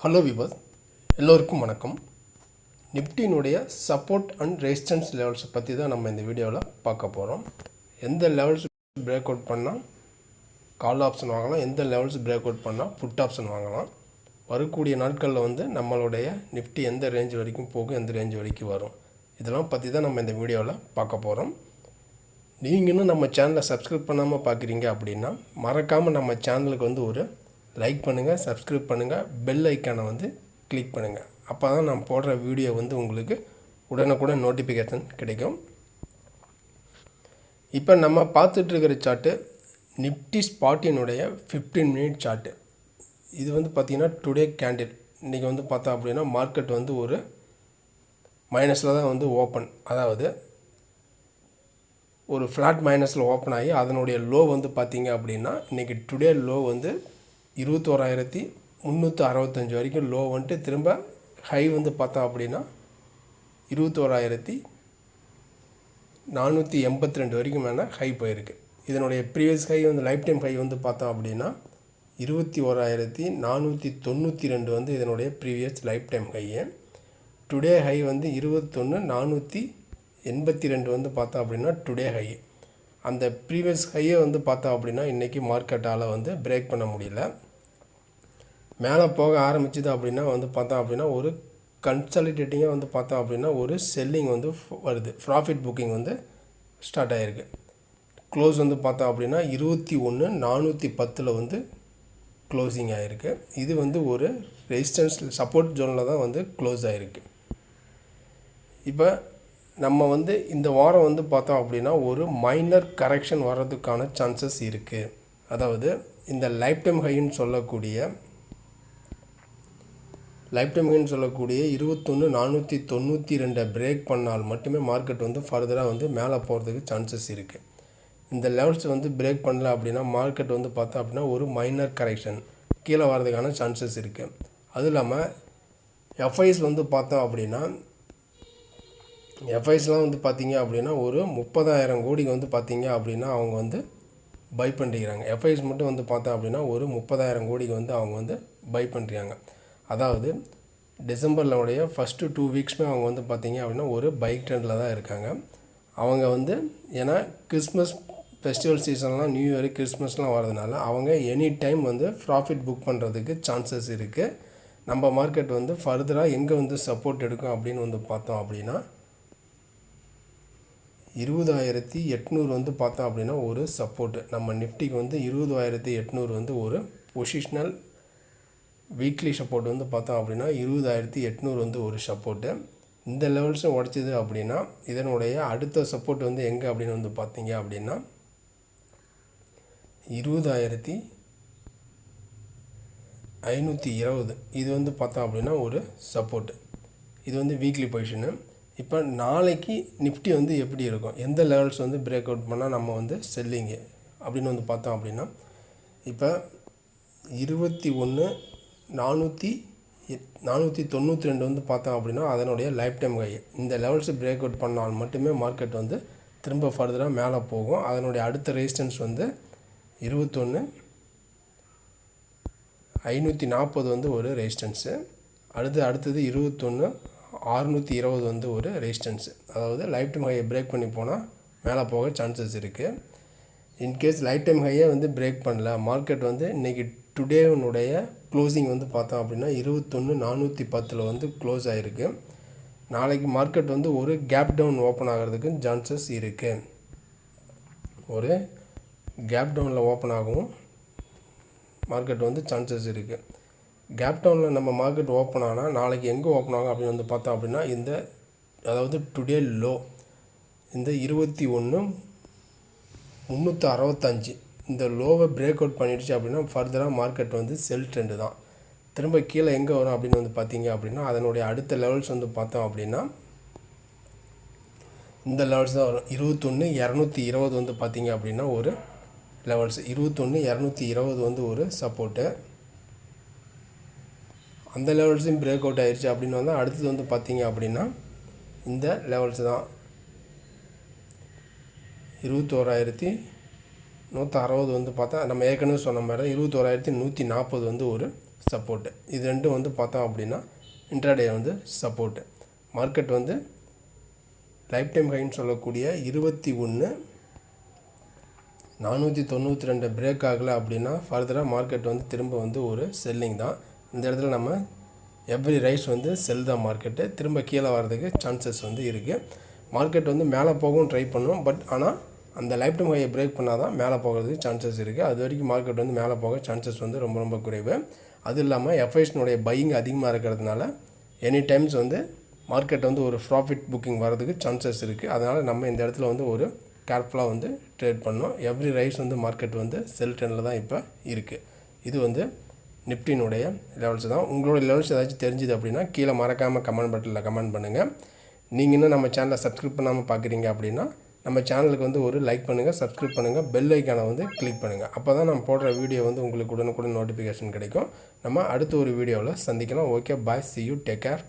Hello விபத் எல்லோருக்கும் வணக்கம். நிப்டினுடைய சப்போர்ட் அண்ட் ரெசிஸ்டன்ஸ் லெவல்ஸை பற்றி தான் நம்ம இந்த வீடியோவில் பார்க்க போகிறோம் எந்த லெவல்ஸ் பிரேக் அவுட் பண்ணால் கால் ஆப்ஷன் வாங்கலாம் எந்த லெவல்ஸ் பிரேக் அவுட் பண்ணால் புட் ஆப்ஷன் வாங்கலாம். வரக்கூடிய நாட்களில் வந்து நம்மளுடைய நிஃப்டி எந்த ரேஞ்ச் வரைக்கும் போகும் எந்த ரேஞ்ச் வரைக்கும் வரும். இதெல்லாம் பற்றி தான் நம்ம இந்த வீடியோவில் பார்க்க போகிறோம் நீங்கள் இன்னும் நம்ம சேனலை சப்ஸ்கிரைப் பண்ணாமல் பார்க்குறீங்க அப்படின்னா மறக்காமல் நம்ம சேனலுக்கு வந்து ஒரு லைக் பண்ணுங்கள் சப்ஸ்கிரைப் பண்ணுங்கள் பெல் ஐக்கானை வந்து கிளிக் பண்ணுங்கள் அப்போ தான் நான் போடுற வீடியோ வந்து உங்களுக்கு உடனுக்குடன் நோட்டிஃபிகேஷன் கிடைக்கும். இப்போ நம்ம பார்த்துட்ருக்கிற சார்ட்டு நிப்டி ஸ்பாட்டினுடைய ஃபிஃப்டீன் மினிட் சார்ட்டு இது வந்து பார்த்திங்கன்னா டுடே கேண்டில் இன்றைக்கி வந்து பார்த்தோம் அப்படின்னா மார்க்கெட் வந்து ஒரு மைனஸில் தான் வந்து ஓப்பன் அதாவது ஒரு ஃப்ளாட் மைனஸில் ஓப்பன் ஆகி அதனுடைய லோ வந்து பார்த்திங்க அப்படின்னா இன்றைக்கி டுடே லோ வந்து இருபத்தோராயிரத்தி முந்நூற்றி அறுபத்தஞ்சி வரைக்கும் லோ வந்துட்டு திரும்ப ஹை வந்து பார்த்தோம் அப்படின்னா இருபத்தோராயிரத்தி நானூற்றி எண்பத்தி ரெண்டு வரைக்கும் மேலே ஹை போயிருக்கு. இதனுடைய ப்ரீவியஸ் ஹை வந்து லைஃப் டைம் ஹை வந்து பார்த்தோம் அப்படின்னா இருபத்தி ஓராயிரத்தி நானூற்றி தொண்ணூற்றி ரெண்டு வந்து இதனுடைய ப்ரீவியஸ் லைஃப் டைம் ஹையை டுடே ஹை வந்து இருபத்தொன்று நானூற்றி எண்பத்தி ரெண்டு வந்து பார்த்தோம் அப்படின்னா டுடே ஹை அந்த ப்ரீவியஸ் ஹையை வந்து பார்த்தோம் அப்படின்னா இன்றைக்கி மார்க்கெட்டால் வந்து பிரேக் பண்ண முடியல. மேலே போக ஆரம்பிச்சுது அப்படின்னா வந்து பார்த்தோம் அப்படின்னா ஒரு கன்சாலிடேட்டிங்காக வந்து பார்த்தோம் அப்படின்னா ஒரு செல்லிங் வந்து வருது. ப்ராஃபிட் புக்கிங் வந்து ஸ்டார்ட் ஆகிருக்கு க்ளோஸ் வந்து பார்த்தோம் அப்படின்னா இருபத்தி ஒன்று நானூற்றி பத்தில் வந்து க்ளோசிங் ஆகிருக்கு இது வந்து ஒரு ரெசிஸ்டன்ஸ் சப்போர்ட் ஜோனில் தான் வந்து க்ளோஸ் ஆகிருக்கு இப்போ நம்ம வந்து இந்த வாரம் வந்து பார்த்தோம் அப்படின்னா ஒரு மைனர் கரெக்ஷன் வர்றதுக்கான சான்சஸ் இருக்குது அதாவது இந்த லைஃப் டைம் ஹைன்னு சொல்லக்கூடிய லைஃப் சொல்லக்கூடிய இருபத்தொன்று நானூற்றி தொண்ணூற்றி ரெண்டை பிரேக் பண்ணால் மட்டுமே மார்க்கெட் வந்து ஃபர்தராக வந்து மேலே போகிறதுக்கு சான்சஸ் இருக்குது இந்த லெவல்ஸ் வந்து பிரேக் பண்ணல அப்படின்னா மார்க்கெட் வந்து பார்த்தோம் அப்படின்னா ஒரு மைனர் கரெக்ஷன் கீழே வர்றதுக்கான சான்சஸ் இருக்குது அதுவும் இல்லாமல் எஃப்ஐஸ் வந்து பார்த்தோம் அப்படின்னா எஃப்ஐஸ்லாம் வந்து பார்த்தீங்க அப்படின்னா ஒரு முப்பதாயிரம் கோடிக்கு வந்து பார்த்தீங்க அப்படின்னா அவங்க வந்து பை பண்ணிக்கிறாங்க. எஃப்ஐஸ் மட்டும் வந்து பார்த்தோம் அப்படின்னா ஒரு முப்பதாயிரம் கோடிக்கு வந்து அவங்க வந்து பை பண்ணுறாங்க அதாவது டிசம்பரில் உடைய ஃபஸ்ட்டு டூ வீக்ஸுமே அவங்க வந்து பார்த்திங்க அப்படின்னா ஒரு பைக் ட்ரெண்டில் தான் இருக்காங்க. அவங்க வந்து ஏன்னா கிறிஸ்மஸ் ஃபெஸ்டிவல் சீசன்லாம் நியூ இயர் கிறிஸ்மஸ்லாம் வரதுனால அவங்க எனி டைம் வந்து ப்ராஃபிட் புக் பண்ணுறதுக்கு சான்சஸ் இருக்குது நம்ம மார்க்கெட் வந்து ஃபர்தராக எங்கே வந்து சப்போர்ட் எடுக்கும் அப்படின்னு வந்து பார்த்தோம் அப்படின்னா இருபதாயிரத்தி எட்நூறு வந்து பார்த்தோம் அப்படின்னா ஒரு சப்போர்ட்டு நம்ம நிஃப்டிக்கு வந்து இருபதாயிரத்தி எட்நூறு வந்து ஒரு பொசிஷ்னல் வீக்லி சப்போர்ட் வந்து பார்த்தோம் அப்படின்னா இருபதாயிரத்தி எட்நூறு வந்து ஒரு சப்போர்ட்டு இந்த லெவல்ஸும் உடச்சிது அப்படின்னா இதனுடைய அடுத்த சப்போர்ட் வந்து எங்கே அப்படின்னு வந்து பார்த்தீங்க அப்படின்னா இருபதாயிரத்தி ஐநூற்றி இருபது. இது வந்து பார்த்தோம் அப்படின்னா ஒரு சப்போர்ட்டு இது வந்து வீக்லி பொசிஷனு இப்போ நாளைக்கு நிஃப்டி வந்து எப்படி இருக்கும்? எந்த லெவல்ஸ் வந்து பிரேக் அவுட் பண்ணால் நம்ம வந்து செல்லிங்கு அப்படின்னு வந்து பார்த்தோம் அப்படின்னா இப்போ இருபத்தி ஒன்று நானூற்றி நானூற்றி தொண்ணூற்றி ரெண்டு வந்து பார்த்தோம் அப்படின்னா அதனுடைய லைஃப் டைம் ஹை இந்த லெவல்ஸ் பிரேக் அவுட் பண்ணால் மட்டுமே மார்க்கெட் வந்து திரும்ப ஃபர்தராக மேலே போகும். அதனுடைய அடுத்த ரெசிஸ்டன்ஸ் வந்து இருபத்தொன்று ஐநூற்றி நாற்பது வந்து ஒரு ரெசிஸ்டன்ஸு அடுத்து அடுத்தது இருபத்தொன்று அறுநூற்றி இருபது வந்து ஒரு ரெசிஸ்டன்ஸு அதாவது லைஃப் டைம் ஹையை பிரேக் பண்ணி போனால் மேலே போக சான்சஸ் இருக்குது இன்கேஸ் லைஃப் டைம் ஹையே வந்து பிரேக் பண்ணல மார்க்கெட் வந்து இன்றைக்கி டுடேனுடைய க்ளோசிங் வந்து பார்த்தோம் அப்படின்னா இருபத்தொன்று நானூற்றி பத்தில் வந்து க்ளோஸ் ஆகிருக்கு நாளைக்கு மார்க்கெட் வந்து ஒரு கேப் டவுன் ஓப்பன் ஆகிறதுக்கு சான்சஸ் இருக்குது ஒரு கேப் டவுனில் ஓப்பன் ஆகும் மார்க்கெட் வந்து சான்சஸ் இருக்குது கேப் டவுனில் நம்ம மார்க்கெட் ஓப்பன் ஆனால் நாளைக்கு எங்கே ஓப்பன் ஆகும் அப்படின்னு வந்து பார்த்தோம் அப்படின்னா இந்த அதாவது டுடே லோ இந்த இருபத்தி ஒன்று முந்நூற்றி அறுபத்தஞ்சு இந்த லோவை பிரேக் அவுட் பண்ணிடுச்சு அப்படின்னா ஃபர்தராக மார்க்கெட் வந்து செல் ட்ரெண்டு தான். திரும்ப கீழே எங்கே வரும் அப்படின்னு வந்து பார்த்தீங்க அப்படின்னா அதனுடைய அடுத்த லெவல்ஸ் வந்து பார்த்தோம் அப்படின்னா இந்த லெவல்ஸ் தான் வரும். இருபத்தொன்று இரநூத்தி இருபது வந்து பார்த்தீங்க அப்படின்னா ஒரு லெவல்ஸ் இருபத்தொன்று இரநூத்தி இருபது வந்து ஒரு சப்போர்ட்டு அந்த லெவல்ஸையும் பிரேக் அவுட் ஆயிடுச்சு அப்படின்னு வந்தால் அடுத்தது வந்து பார்த்தீங்க அப்படின்னா இந்த லெவல்ஸ் தான். இருபத்தோராயிரத்தி நூற்றி அறுபது வந்து பார்த்தா நம்ம ஏற்கனவே சொன்ன மாதிரி இருபத்தோராயிரத்தி நூற்றி நாற்பது வந்து ஒரு சப்போர்ட்டு இது ரெண்டும் வந்து பார்த்தோம் அப்படின்னா இன்ட்ராடே வந்து சப்போர்ட்டு மார்க்கெட் வந்து லைஃப் டைம் ஹைன்னு சொல்லக்கூடிய இருபத்தி ஒன்று நானூற்றி தொண்ணூற்றி ரெண்டு பிரேக் ஆகலை அப்படின்னா ஃபர்தராக மார்க்கெட் வந்து திரும்ப வந்து ஒரு செல்லிங் தான். இந்த இடத்துல நம்ம எவ்ரி ரைஸ் வந்து செல் தான் மார்க்கெட்டு திரும்ப கீழே வர்றதுக்கு சான்சஸ் வந்து இருக்குது மார்க்கெட் வந்து மேலே போகவும் ட்ரை பண்ணும் பட் ஆனால் அந்த லைஃப் டைம் ஹையை பிரேக் பண்ணால் தான் மேலே போகிறதுக்கு சான்சஸ் இருக்குது அது வரைக்கும் மார்க்கெட் வந்து மேலே போக சான்சஸ் வந்து ரொம்ப ரொம்ப குறைவு. அது இல்லாமல் எஃப்ஐஸ்னுடைய பையிங் அதிகமாக இருக்கிறதுனால எனி டைம்ஸ் வந்து மார்க்கெட் வந்து ஒரு ப்ராஃபிட் புக்கிங் வரதுக்கு சான்சஸ் இருக்குது அதனால் நம்ம இந்த இடத்துல வந்து ஒரு கேர்ஃபுல்லாக வந்து ட்ரேட் பண்ணோம் எவ்ரி ரைஸ் வந்து மார்க்கெட் வந்து செல் ட்ரெண்டில் தான் இப்போ இருக்குது இது வந்து நிப்டினுடைய லெவல்ஸ் தான். உங்களோட லெவல்ஸ் ஏதாச்சும் தெரிஞ்சுது அப்படின்னா கீழே மறக்காமல் கமெண்ட் பட்டனில் கமெண்ட் பண்ணுங்கள் நீங்கள் இன்னும் நம்ம சேனலை சப்ஸ்கிரைப் பண்ணாமல் பார்க்குறீங்க அப்படின்னா நம்ம சேனலுக்கு வந்து ஒரு லைக் பண்ணுங்கள் சப்ஸ்கிரைப் பண்ணுங்கள் பெல் ஐக்கானை வந்து கிளிக் பண்ணுங்கள் அப்போ தான் நம்ம போடுற வீடியோ வந்து உங்களுக்கு உடனுக்குடன் நோட்டிஃபிகேஷன் கிடைக்கும். நம்ம அடுத்த ஒரு வீடியோவில் சந்திக்கலாம். Okay bye see you take care